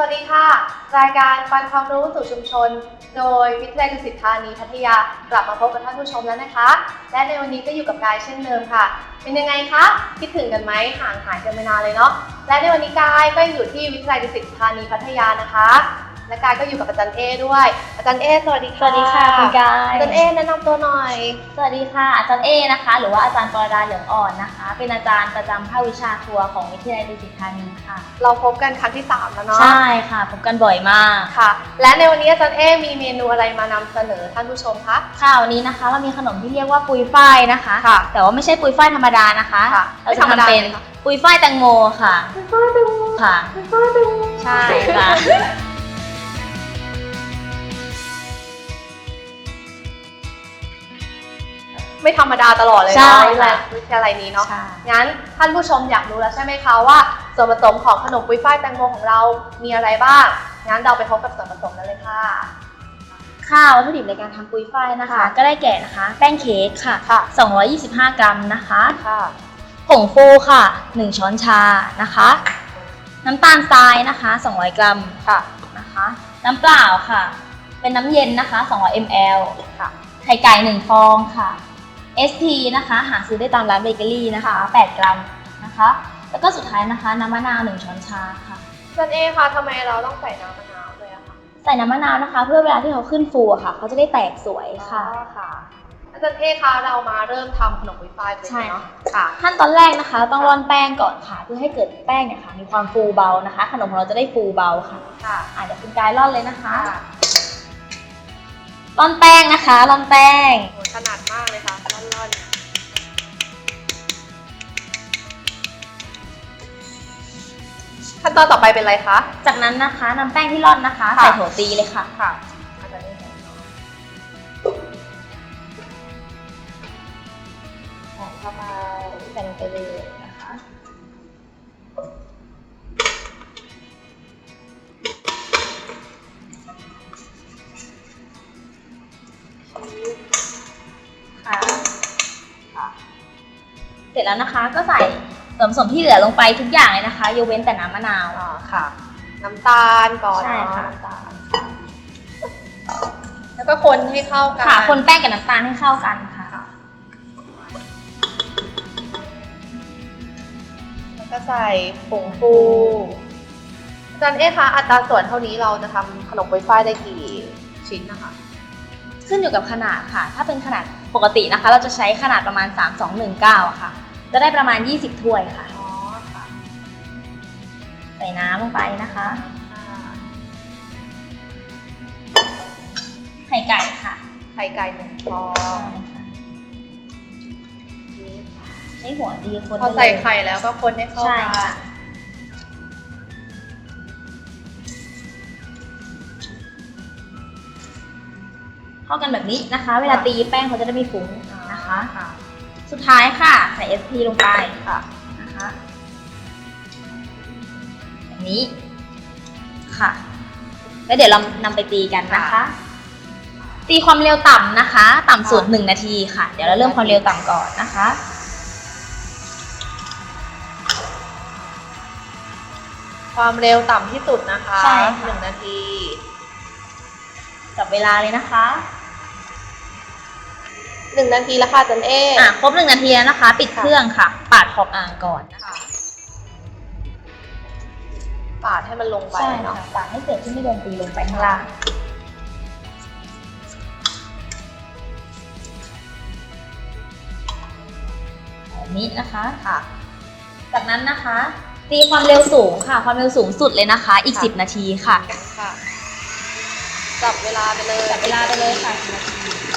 วัสดีค่ะ รายการปันความรู้สู่ชุมชน โดยวิทยาลัยดุสิตธานีพัทยากลับมาพบกับท่านผู้ชมแล้วนะคะ และในวันนี้ก็อยู่กับกายเช่นเดิมค่ะ เป็นยังไงคะคิดถึงกันไหมห่างหายกันไปนานเลยเนาะและในวันนี้กายก็อยู่ที่วิทยาลัยดุสิตธานีพัทยานะคะ และกายก็อยู่กับอาจารย์เอด้วย อาจารย์เอสวัสดีสค่ะวัสดีค่ะคุณกายอาจารย์เอแนะนำตัวหน่อย สวัสดีค่ะอาจารย์เอนะคะ หรือว่าอาจารย์ปรดาเหลืองอ่อนนะคะ เป็นอาจารย์ประจำภาควิชาทัวร์ของวิทยาลัยดุสิตธานีค่ะ เราพบกันครั้งที่สามแล้วเนาะใช่ค่ะพบกันบ่อยมาก ค่ะ และในวันนี้อาจารย์เอมีเมนูอะไรมานำเสนอท่านผู้ชมคะ ค่ะวันนี้นะคะเรามีขนมที่เรียกว่าปุยฝ้ายนะคะ ค่ะแต่ว่าไม่ใช่ปุยฝ้ายธรรมดานะคะค่ะเราจะไม่ธรรมดาทำเป็นเลยค่ะ ปุยฝ้ายแตงโมค่ะคุณพ่อดูค่ะคุณพ่อดูใช่ค่ะ ไม่ธรรมดาตลอดเลยใช่เนาะค่ะวิทยาลัยนี้เนาะ ใช่ งั้นท่านผู้ชมอยากรู้แล้วใช่ไหมคะว่าส่วนผสมของขนมปุยฝ้ายแตงโมของเรา มีอะไรบ้าง งั้นเราไปพบกับส่วนผสมกันเลยค่ะ ค่ะวัตถุดิบในการทำปุยฝ้ายนะคะ ค่ะ ก็ได้แก่นะคะ แป้งเค้กค่ะ ค่ะ 225 กรัมนะคะ ค่ะ ผงฟูค่ะ 1 ช้อนชานะคะ น้ำตาลทรายนะคะ 200 กรัมค่ะ นะคะ น้ำเปล่าค่ะ เป็นน้ำเย็นนะคะ 200 ml ค่ะ ไข่ไก่ 1 ฟองค่ะ ST นะคะหาซื้อได้ตามร้านเบเกอรี่นะคะ 8 กรัมนะคะ แล้วก็สุดท้ายนะคะน้ำมะนาว 1 ช้อนชาค่ะอาจารย์เอคะทำไมเราต้องใส่น้ำมะนาวด้วยอะคะใส่น้ำมะนาวนะคะ เพื่อเวลาที่เขาขึ้นฟูอะค่ะ เขาจะได้แตกสวยค่ะ อ๋อค่ะอาจารย์เอคะเรามาเริ่มทำขนมปุยฝ้ายกันเลยใช่เนาะค่ะ ขั้นตอนแรกนะคะ ต้องร่อนแป้งก่อนค่ะ เพื่อให้เกิดแป้งเนี่ยค่ะมีความฟูเบานะคะ ขนมของเราจะได้ฟูเบาค่ะค่ะอะเดี๋ยวคุณกายร่อนเลยนะคะ ค่ะ ร่อนแป้งนะคะร่อนแป้งโหถนัดมากเลยค่ะร่อนๆขั้นตอนต่อไปเป็นอะไรคะ จากนั้นนะคะนำแป้งที่ร่อนนะคะค่ะ ใส่ถั่วตีเลยค่ะ ค่ะอาจารย์เอใส่ใส่เข้าไปใส่ลงไปเลย แล้วนะคะ ก็ใส่ส่วนผสมที่เหลือลงไปทุกอย่างเลยนะคะยกเว้นแต่น้ำมะนาว อ่าค่ะ น้ำตาลก่อนใช่เนาค่ะน้ำตาลแล้วก็คนให้เข้ากันค่ะ คนแป้งกับน้ำตาลให้เข้ากันค่ะ แล้วก็ใส่ผงฟูอาจารย์เอ๊คะอัตราส่วนเท่านี้เราจะทำขนมปุยฝ้ายได้กี่ชิ้นนะคะขึ้นอยู่กับขนาดค่ะ ถ้าเป็นขนาดปกตินะคะ เราจะใช้ขนาดประมาณ 3219อะค่ะ จะได้ประมาณ 20 ถ้วยค่ะ อ๋อค่ะใส่น้ำลงไปนะคะ ไข่ไก่ค่ะไข่ไก่หนึ่งฟองใช้หัวดีคนพอไปเลยใส่ไข่แล้วก็คนให้เข้าใช่กัค่ะนเข้ากันแบบนี้นะคะ เวลาตีแป้งเขาจะได้ไม่ฟุ้งนะคะ ค่ะ สุดท้ายค่ะ ใส่ SP ลงไปค่ะนะคะแบบนี้ค่ะ แล้วเดี๋ยวเรานำไปตีกันนะคะค่ะตีความเร็วต่ำนะคะ ต่ำสุดค่ะหนึ่งนาทีค่ะ เดี๋ยวเราเริ่มความเร็วต่ำก่อนนะคะความเร็วต่ำที่สุดนะคะใช่ค่ะ หนึ่งนาที จับเวลาเลยนะคะ หนึ่งนาทีแล้วค่ะอาจันเอ๊อะครบหนึ่งนาทีแล้วนะคะ ปิดค่ะเครื่องค่ะ ปาดขอบอ่างก่อนนะคะค่ะปาดให้มันลงไปใช่เนาะค่ะปาดให้เศษที่ไม่โดนตีลงไปข้างล่างแบบนี้นะคะค่ะ จากนั้นนะคะ ตีความเร็วสูงค่ะ ความเร็วสูงสุดเลยนะคะ อีก ค่ะ 10 นาทีค่ะ ค่ะ จับเวลาไปเลยจับเวลาไปเลยค่ะ10นาที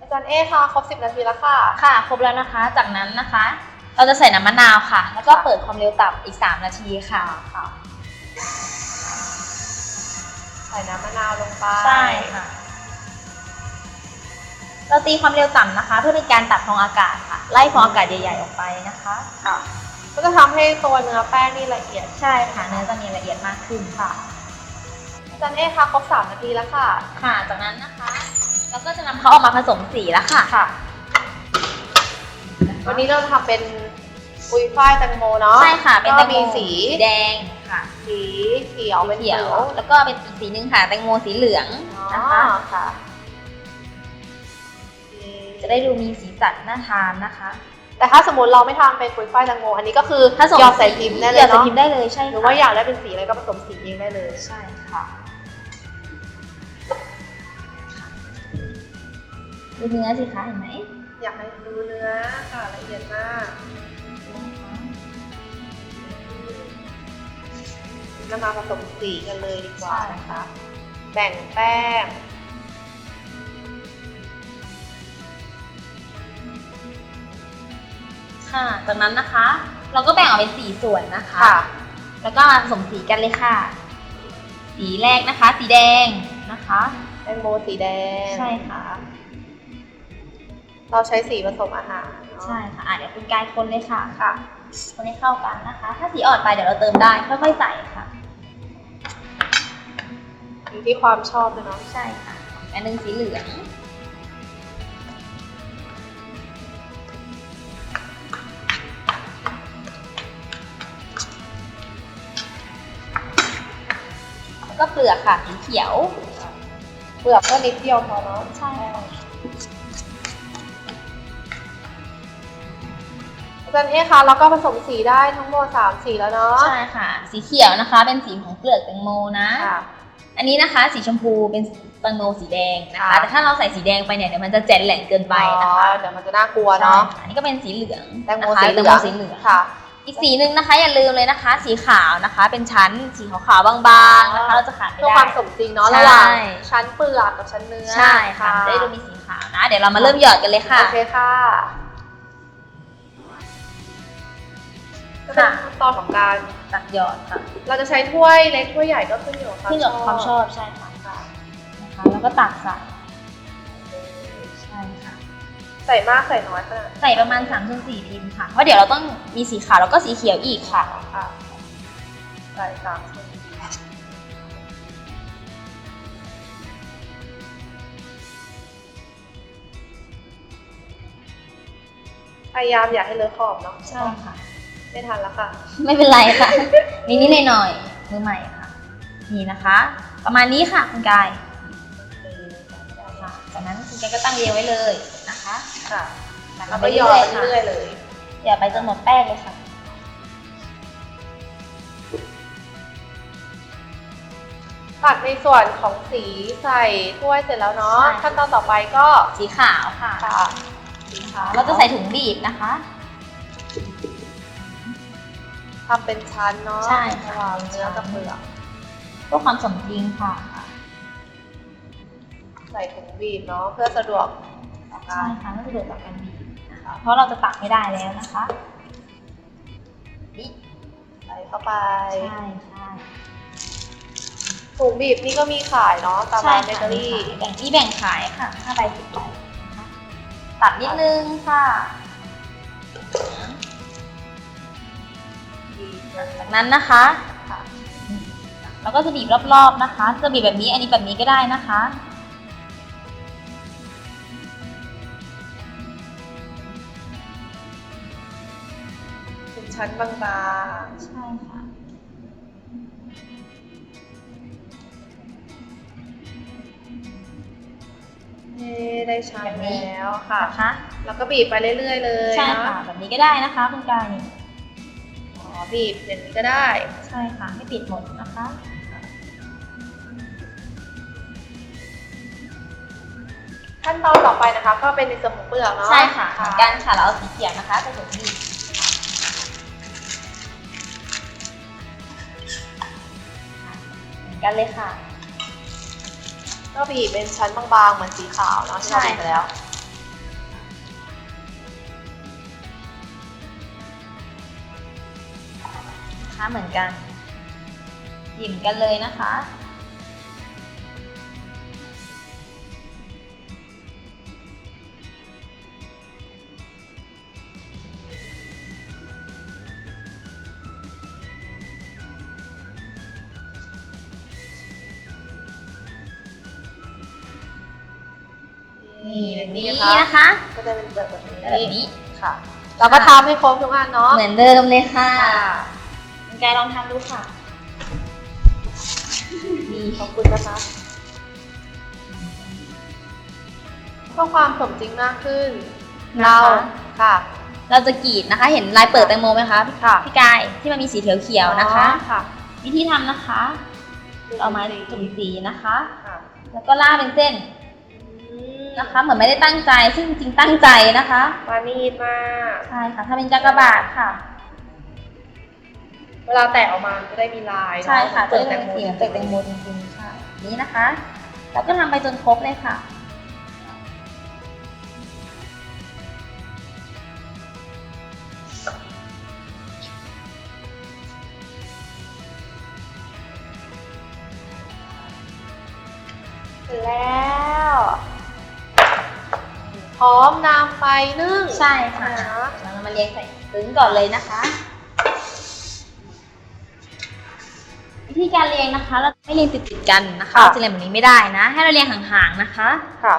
อาจารย์เอ๊ค่ะครบสิบนาทีแล้วค่ะ ค่ะ ครบแล้วนะคะ จากนั้นนะคะ เราจะใส่น้ำมะนาวค่ะ แล้วก็เปิดความเร็วต่ำอีก 3 นาทีค่ะ ค่ะ ใส่น้ำมะนาวลงไป ใช่ค่ะ เราตีความเร็วต่ำนะคะ เพื่อเป็นการตัดฟองอากาศค่ะ ไล่ฟองอากาศใหญ่ ๆ ออกไปนะคะ ค่ะ ก็จะทำให้ตัวเนื้อแป้งนี่ละเอียดใช่ค่ะเนื้อจะมีละเอียดมากขึ้นค่ะนอาจารย์เอคะครบสามนาทีแล้วค่ะ ค่ะ จากนั้นนะคะเราก็จะนำเขาออกมาผสมสีแล้วค่ะ ค่ะ วันนี้เราทำเป็นปุยฝ้ายแตงโมเนาะ ใช่ค่ะ เป็นก็แตงโมมีสี แดงค่ะสีเขียวเป็นเขียวปลือกแล้วก็เป็นอีกสีหนึ่งค่ะ แตงโมสีเหลืองอ๋อนะคะค่ะ จะได้ดูมีสีสันน่าทานนะคะ แต่ถ้าสมมติเราไม่ทำเป็นปุยฝ้ายแตงโมอันนี้ก็คือถ้าส่งหยอดใส่พิมพ์ได้เลหยยอดใส่เนาะพิมพ์ได้เลยใช่หรือค่ะว่าอยากได้เป็นสีอะไรก็ผสมสีเองได้เลยใช่ค่ะดูเนื้อสิคะเห็นไหม อยากให้ดูเนื้อค่ะละเอียดมากนำมาผสมสีกันเลยดีกว่านะคะ แบ่งแป้ง ค่ะ จากนั้นนะคะ เราก็แบ่งออกเป็นสี่ส่วนนะคะค่ะแล้วก็มาผสมสีกันเลยค่ะ สีแรกนะคะ สีแดงนะคะ แตงโมสีแดง ใช่ค่ะ เราใช้สีผสมอาหารเนาะใช่ค่ะอะเดี๋ยวคุณกายคนเลยค่ะ ค่ะ คนให้เข้ากันนะคะ ถ้าสีอ่อนไปเดี๋ยวเราเติมได้ค่อยๆใส่ค่ะ อยู่ที่ความชอบเลยเนาะ ใช่ค่ะอันหนึงสีเหลือง ก็เปลือกค่ะสีเขียว เปลือกก็นิดเดียวพอเนาะใช่ค่ะอาจารย์เอ๊คะแล้วก็ผสมสีได้ทั้งหมดสามสีแล้วเนาะ ใช่ค่ะ สีเขียวนะคะ เป็นสีของเปลือกแตงโมนะ ค่ะ อันนี้นะคะ สีชมพูเป็นแตงโมสีแดงนะคะค่ะแต่ถ้าเราใส่สีแดงไปเนี่ยเดี๋ยวมันจะแจ๋นแหลงเกินไปนะคะอ๋อเดี๋ยวมันจะน่ากลัวใช่เนาะค่ะอันนี้ก็เป็นสีเหลืองแตงโมนะคะสีเหลืแตองโมสีเหลือง ค่ะ อีกสีหนึ่งนะคะ อย่าลืมเลยนะคะ สีขาวนะคะ เป็นชั้นสีขาวๆบางๆนะคะ เราจะขาดไม่เพื่อได้ความสมจริงเนาะใช่ ระหว่างชั้นเปลือกกับชั้นเนื้อใช่ค่ะจะได้ดูมีสีขาวนะ เดี๋ยวเรามาเริ่มหยอดกันเลยค่ะ โอเคค่ะก็เป็นขั้นตอนของการตักหยอดค่ะเราจะใช้ถ้วยเล็กถ้วยใหญ่ก็ขึ้นอยู่กับความขึ้นอยู่กับความชอบใช่ค่ะ ค่ะนะคะแล้วก็ตักใส่ใช่ค่ะ ใส่มากใส่น้อยขนาดใส่ประมาณ3ามถึงสี่พิมพ์ค่ะ เพราะเดี๋ยวเราต้องมีสีขาวแล้วก็สีเขียวอีกค่ะ ค่ะใส่สามส่วนพยายามอย่าให้เลอะขอบเนาะใช่ค่ะ ไม่ทันแล้วค่ะ ไม่เป็นไรค่ะ นิดๆหน่อยๆมือใหม่ค่ะ นี่นะคะ ประมาณนี้ค่ะคุณกายค่ะจากนั้นคุณกายก็ตั้งเรียงไว้เลย นะคะค่ะตักแล้วไปก็หยอเรื่ดอยๆค่ะไปเรื่อยๆเลยอย่าไปจนหมดแป้งเลยค่ะ ตักในส่วนของสีใส่ถ้วยเสร็จแล้วเนาะใช่ค่ะขั้นตอนต่อไปก็สีขาวค่ะค่ะสีขาวเราจะใส่ถุงบีบนะคะ ทำเป็นชั้นเนาะใช่ค่ะ ระหว่างเนื้อกับเปลือกเพื่อความสมจริงค่ะ ใส่ถุงบีบเนาะเพื่อสะดวกต่อ ใช่การค่ะไม่สะดวกต่อการบีบนะคะ เพราะเราจะตักไม่ได้แล้วนะคะนี่ใส่เข้าไป ใช่ใช่ถุงบีบนี่ก็มีขายเนาะตามใช่ร้านเบค่ะเกอรี่แบ่งที่แบ่งขายค่ะห้าใบสิบใบนะคะตัดนิดนึงค่ะจากนั้นนะคะค่ะเราก็จะบีบรอบๆนะคะ จะบีบแบบนี้อันนี้แบบนี้ก็ได้นะคะ ชั้นบางใช่ค่ะ ๆเย้ได้ชั้นแบบนี้ แล้วค่ะ นะคะแล้วก็บีบไปเรื่อย ๆ เลยใช่เนค่ะ แบบนี้ก็ได้นะคะคุณกายนี่อ๋อบีบอย่างนี้ก็ได้ ใช่ค่ะไม่ติดหมดนะคะขั้นตอนต่อไปนะคะ ก็เป็นในส่วนของเปลือกเนาะใช่ค่ะเหมือนกันค่ะเราเอาสีเขียวนะคะผสมบีบ กันเลยค่ะ ก็บีบเป็นชั้นบางๆ เหมือนสีขาวเนาะที่เราบีบไปแล้ว นะคะเหมือนกันหยิบกันเลยนะคะ นี่แบบนี้นะคะ นะคะก็จะเป็นแบบแบบแบบนี้นี้ค่ะ เราก็ทำให้ครบทุกอันเนาะเหมือนเดิมเลยค่ะค่ะคุณกายลองทำดูค่ะนี่ขอบคุณนะคะเพื่อความสมจริงมากขึ้นเราค่ะ เราจะกรีดนะคะ เห็นลายเปิดแตงโมไหมคะพี่ค่ะ พี่กายที่มันมีสีเขียวๆนะคะ อ๋อค่ะวิธีทำนะคะ เอาไม้จุ่มสีนะคะ ค่ะแล้วก็ล่ากเป็นเส้น นะคะ เหมือนไม่ได้ตั้งใจ ซึ่งจริงๆตั้งใจนะคะ ปานีตมาก ใช่ค่ะถ้าเป็นจักรบาทค่ะ เวลาแตะออกมามันจะได้มีลายเนอใช่ค่ะเปิจะดแตได้งเป็นโมสีเหมือนเปิดแตงโมจริงๆใช่นี้นะคะแล้วก็ทำไปจนครบเลยค่ะ เสร็จแล้ว พร้อมนำไปนึ่งใช่ค่ะนะคะเรามาเรียงใส่ซึ้งก่อนเลยนะคะ วิธีการเรียงนะคะ เราไม่เรียงติดๆกันนะคะเราจะเรียงแบบนี้ไม่ได้นะ ให้เราเรียงห่างๆนะคะค่ะ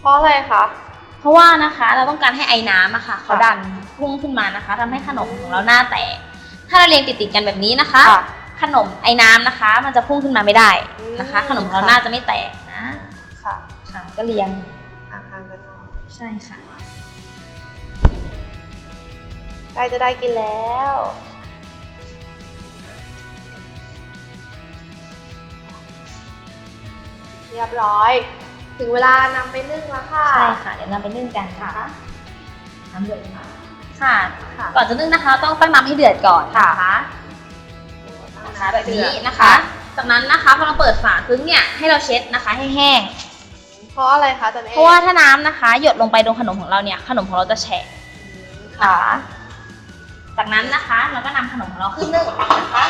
เพราะอะไรคะเพราะว่านะคะเราต้องการให้ไอ้น้ำอะค่ะเขาค่ะดันพุ่งขึ้นมานะคะทำให้ขนมของเราหน้าแตกถ้าเราเรียงติดๆกันแบบนี้นะคะค่ะขนมไอ้น้ำนะคะ มันจะพุ่งขึ้นมาไม่ได้นะคะอืมขนมของเราค่ะหน้าจะไม่แตกนะค่ะค่ะก็เรียง ใช่ค่ะ ใกล้จะได้กินแล้ว เรียบร้อย ถึงเวลานำไปนึ่งแล้วค่ะ ใช่ค่ะ เดี๋ยวเราไปนึ่งกันนะคะน้ำเดือดมาค่ะ ค่ะก่อนจะนึ่งนะคะ ต้องตั้งน้ำให้เดือดก่อนนะคะนะคะแบบนี้นะคะ จากนั้นนะคะพอเราเปิดฝาซึ้งเนี่ยให้เราเช็ดนะคะให้แห้ง เพราะอะไรคะจันเอเพราะว่าถ้าน้ำนะคะ หยดลงไปโดนขนมของเราเนี่ย ขนมของเราจะแฉะค่ะ จากนั้นนะคะเราก็นำขนมของเราขึ้นนึ่งนะคะ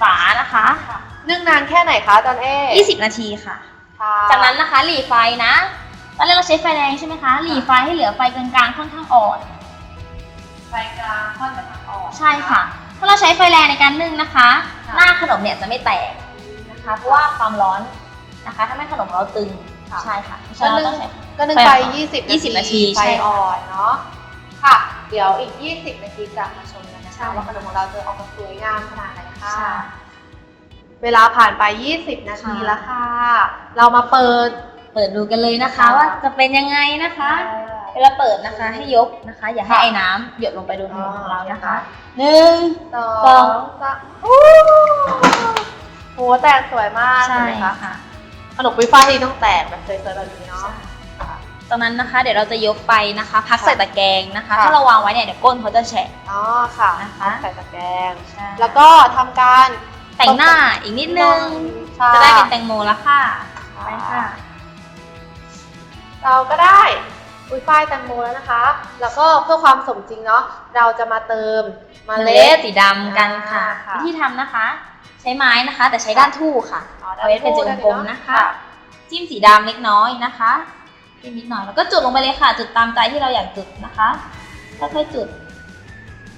ฝานะคะนึ่งนานแค่ไหนคะจันเอ20 นาทีค่ะ ค่ะจากนั้นนะคะหลีไฟนะ ตอนแรกเราใช้ไฟแรงใช่ไหมคะหลีไฟให้เหลือไฟกลางๆค่อนข้างอ่อน ไฟกลางค่อนไปทางอ่อน ใช่ค่ะ ถ้าเราใช้ไฟแรงในการนึ่งนะคะ ค่ะ หน้าขนมเนี่ยจะไม่แตกนะคะ เพราะว่าความร้อน นะคะทำให้ขนมของเราตึงค่ะ ใช่ค่ะเพราะฉะนั้นเราต้องใช้ ก็นึ่งไฟไปอ่อน20 20นาทีไฟใช่ค่ะอ่อนเนาะ ค่ะ เดี๋ยวอีก 20 นาทีกลับมาชมกันนะใช่ คะว่าขนมของเราจะออกมาสวยงามขนาดไหนค่ะ ใช่ เวลาผ่านไป 20 นาทีค่ะ แล้วค่ะ เรามาเปิด เปิดดูกันเลยนะคะ ค่ะ ว่าจะเป็นยังไงนะคะ เวลาเปิดนะคะให้ยกนะคะ อย่าให้ไอ้น้ำหยดลงไปโดนขนมของเรานะคะหนึ่ง สอสองงสามโอ้โหแตกสวยมากใช่เห็นไหมคะ ค่ะ ขนมปุ้ยฝ้ายที่ต้องแตกแบบสวยๆแบบนี้เนาะ ตอนนั้นนะคะ เดี๋ยวเราจะยกไปนะคะ พักใส่ตะแกรงนะคะ ค่ะ ถ้าเราวางไว้เนี่ยเดี๋ยวก้นเขาจะแฉะ อ๋อค่ะนะคะ ใส่ตะแกรงแล้แล้ววก็ทำการแต่งหน้าอีกนิดนึง ค่ะจะได้เป็นแตงโมแล้วค่ะไปค่ะ เราก็ได้ อุ้ยฝ้ายแตงโมแล้วนะคะ แล้วก็เพื่อความสมจริงเนาะเราจะมาเติมเมเมล็ล็ดดสีดำกันค่ะอ่าค่ะ วิธีทำนะคะ ใช้ไม้นะคะ แต่ใช้ด้านทู่ค่ะเอาไว้เป็นจุดกลมๆนะคะ จิ้มสีดำเล็กน้อยนะคะจิ้มนิดหน่อยแล้วก็จุดลงไปเลยค่ะ จุดตามใจที่เราอยากจุดนะคะค่อยๆจุด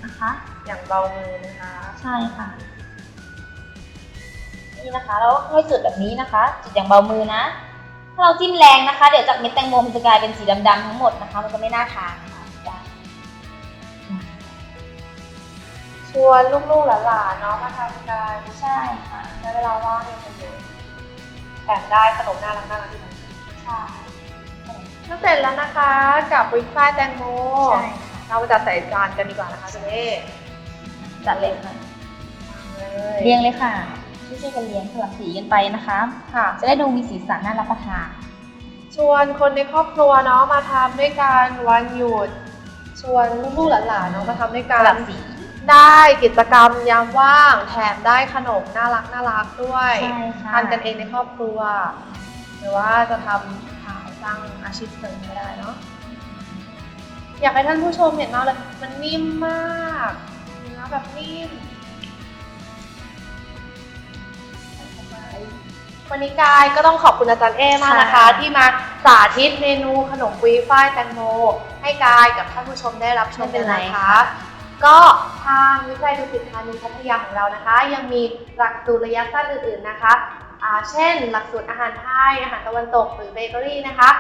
นะคะ อย่างเบามือนะคะ ใช่ค่ะ นี่นะคะแล้วค่อยจุดแบบนี้นะคะ จุดอย่างเบามือนะ ถ้าเราจิ้มแรงนะคะ เดี๋ยวจากเม็ดแตงโมมันจะกลายเป็นสีดำๆทั้งหมดนะคะ มันจะไม่น่าทานค่ะชวนลูกๆหลานๆเนาะมาทำกันใช่ค่ะใช้เวลาว่างให้ประโยชน์แถมได้ขนมน่ารักน่ารักที่มันใช่ก็เสร็จแล้วนะคะกับวิฟฝ้ายแตงโมใช่ค่ะเรามาจัดใส่จานกันดีกว่านะคะเจ๊จัดเลยค่ะเลยเรียงเลยค่ะ ช่วยๆกันเรียงสลับสีกันไปนะคะ ค่ะ จะได้ดูมีสีสันน่ารับประทาน ชวนคนในครอบครัวเนาะมาทำด้วยกันวันหยุด ชวนลูกๆหลานๆเนาะมาทำด้วยสกัลันบสี ได้กิจกรรมยามว่าง แถมได้ขนมน่ารักน่ารักด้วยใช่ค่ะ ทานกันเองในครอบครัว หรือว่าจะทำขายสร้างอาชีพเสริมก็ได้เนาะอยากให้ท่านผู้ชมเห็นมากเลยมันนิ่มมากเนื้อแบบนิ่ม วันนี้กายก็ต้องขอบคุณอาจารย์เอมากนะคะ ค่ะที่มาสาธิตเมนูขนมปุยฝ้ายแตงโม ให้กายกับท่านผู้ชมได้รับชมกันนะคะ ก็ทางวิทยาลัยดุสิตธานีพัทยาของเรานะคะ ยังมีหลักสูตรระยะสั้นอื่นๆนะคะอ่าเช่น หลักสูตรอาหารไทยอาหารตะวันตกหรือเบเกอรี่นะคะ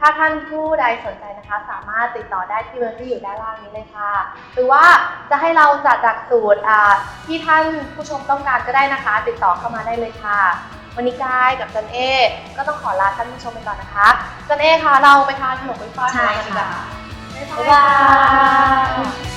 ถ้าท่านผู้ใดสนใจนะคะ สามารถติดต่อได้ที่เบอร์ที่อยู่ด้านล่างนี้เลยค่ะ หรือว่าจะให้เราจัดหลักสูตรอ่าที่ท่านผู้ชมต้องการก็ได้นะคะ ติดต่อเข้ามาได้เลยค่ะ วันนี้กายกับจันเอก็ต้องขอลาท่านผู้ชมไปก่อนนะคะ จันเอคะเราไปทานขนมกุ้ยฟ้ายใช่กันดีกว่าค่ะ บ๊ายบ๊ายบาบายย